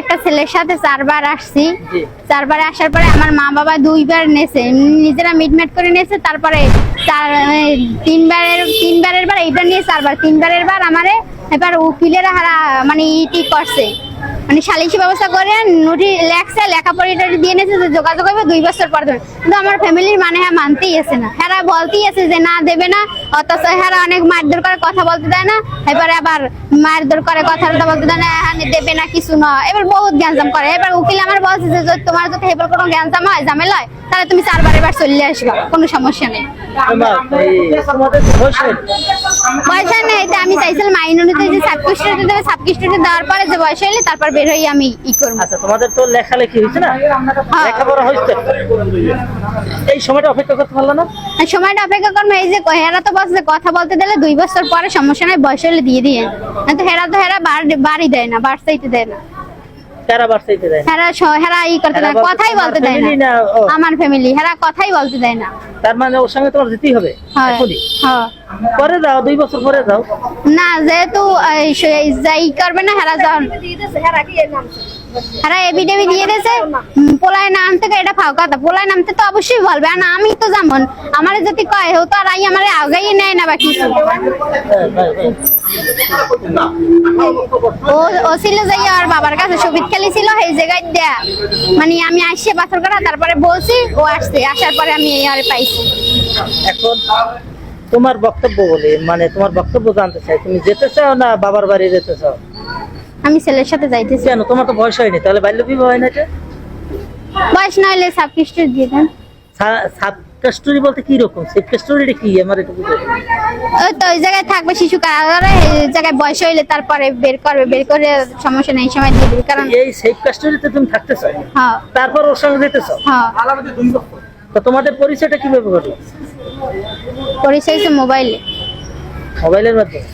একটা ছেলের সাথে চারবার আসছি। চারবার আসার পরে আমার মা বাবা দুইবার নেছে। নিজেরা মিটমেট করে নেছে তারপরে তিনবারের তিনবারের বার এইবার নিয়ে চারবার। তিনবারের বার আমারে এবার উকিলের হারা মানে ইটি করছে। মানে সালিশি ব্যবস্থা করে নোটি লেখছে লেখাপড়ি টেখা দিয়ে নিয়েছে যে যোগাযোগ হবে দুই বছর পর দেবে কিন্তু আমার ফ্যামিলির মানে হ্যাঁ মানতেই আছে না। হ্যাঁ বলতেই আছে যে না দেবে না অথচ হ্যাঁ অনেক মারধর করে কথা বলতে দেয় না। এবারে আবার মারধর করে কথা বলতে দেয় না হ্যাঁ দেবে না কিছু না। এবার বহুত গ্যাঞ্জাম করে। এবার উকিল আমার বলছে যে যদি তোমার যদি এবার কোনো গ্যাঞ্জাম হয় ঝামেলা হয় তাহলে তুমি চারবার এবার চলে আসবা কোনো সমস্যা নেই। পয়সা নেই এটা আমি চাইছিলাম আইন অনুযায়ী যে দেবে দেওয়ার পরে যে তারপর বের হই আমি ই করব। আচ্ছা তোমাদের তো লেখালেখি হয়েছে না? হ্যাঁ। লেখাপড়া হয়েছে? এই সময়টা অপেক্ষা করতে পারল না? সময়টা অপেক্ষা করব এই যে হেরা তো বলছে কথা বলতে দিলে দুই বছর পরে সমস্যা নাই বয়স হলে দিয়ে দিয়ে। না তো হেরা তো হেরা বাড়ি- বাড়ি দেয় না বাড়ি চাইতে দেয় না। কারা বাড়তে দেয় হেরা হেরা ই করতে দেয় কথাই বলতে দেয় না? আমার ফ্যামিলি হেরা কথাই বলতে দেয় না। তার মানে ওর সঙ্গে তোমার যেতেই হবে হ্যাঁ পরে যাও দুই বছর পরে যাও। না যেহেতু যাই করবে না হেরা হেরা এবিডেবি দিয়ে পোলায় নাম থেকে এটা পোলায় নামতে তো অবশ্যই বলবে। আর আমি তো আমার যদি কয় হো তো আর আই আগাই নেয় না। ও ও ছিল যাই আর বাবার কাছে সবিত খেলি ছিল এই জায়গায় দেয়া। মানে আমি আসছে পাথর করা, তারপরে বলছি, ও আসছে। আসার পরে আমি এই আরে পাইছি। এখন তোমার বক্তব্য বলি মানে তোমার বক্তব্য জানতে চাই। তুমি যেতে চাও না বাবার বাড়ি যেতে চাও? আমি ছেলের সাথে যাইতেছি। কেন? তোমার তো বয়স হয়নি তাহলে বাল্য বিবাহ হয় না এটা? বয়স না হলে সাব খ্রিস্ট দিয়ে দেন। সাব কাস্টরি বলতে কি রকম? সেফ কাস্টরিটা কি? আমার একটু বুঝো। ওই তো ওই জায়গায় থাকবে শিশু কারাগারে এই জায়গায় বয়স হইলে তারপরে বের করবে। বের করে সমস্যা নেই এই সময় দিয়ে দিবে। কারণ এই সেফ কাস্টরিতে তুমি থাকতে চাও হ্যাঁ। তারপর ওর সঙ্গে যেতে চাও হ্যাঁ তো তোমাদের পরিচয়টা কীভাবে ঘটলো পরিচয় তো মোবাইলে। মোবাইলের মাধ্যমে?